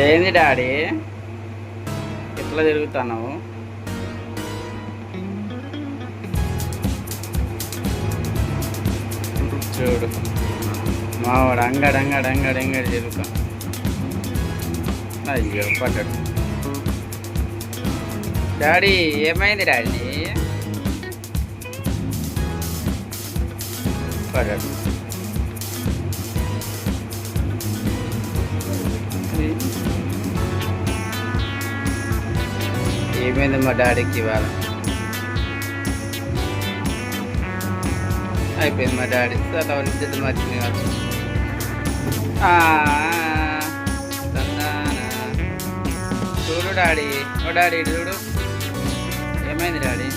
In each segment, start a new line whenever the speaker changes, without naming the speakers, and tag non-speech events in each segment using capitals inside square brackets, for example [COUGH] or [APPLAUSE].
ఏంది డాడీ? ఎట్లా తిరుగుతున్నావు? చూడు. మావాడు అంగడి అంగడి అంగడి తిరుగుతాం. అయ్యో పడ్డాడు డాడీ ఏమైంది డాడీ? పడ్డాడు ఏమైంది మా డాడీకి ఇవాళ? అయిపోయింది మా డాడీ. అలా ఇద్దరు మర్చిపోయి కావచ్చు ఆ, తందానా. చూడు డాడీ. ఓ డాడీ ఇటు చూడు. ఏమైంది డాడీ?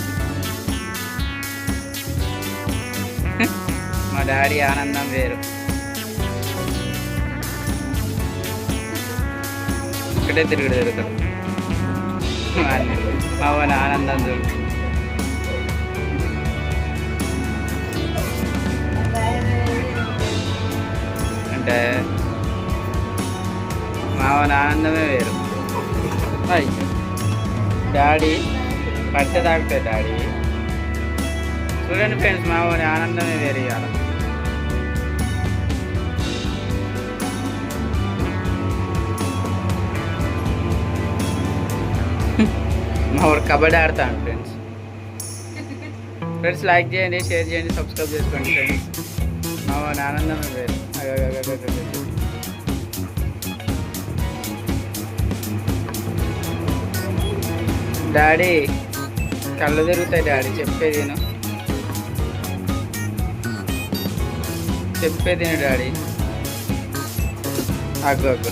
[LAUGHS] మా డాడీ ఆనందం వేరు. ఇక్కడే తిరుగుడు తిరుగుతాడు. మా వాని ఆనందం చూడు అంటే మా ఆనందమే వేరు. అయ్యో డాడీ పట్ట తాగుతాయి డాడీ. చూడండి ఫ్రెండ్స్ మావని ఆనందమే వేరు ఇవాళ. మావాడు కబడ్డీ ఆడతాను ఫ్రెండ్స్ ఫ్రెండ్స్ లైక్ చేయండి షేర్ చేయండి సబ్స్క్రైబ్ చేసుకోండి ఫ్రెండ్స్ మా ఆనందం వేరు డాడీ కళ్ళు తిరుగుతాయి డాడీ చెప్పేది నేను చెప్పేది డాడీ. అగ్గు అగ్గు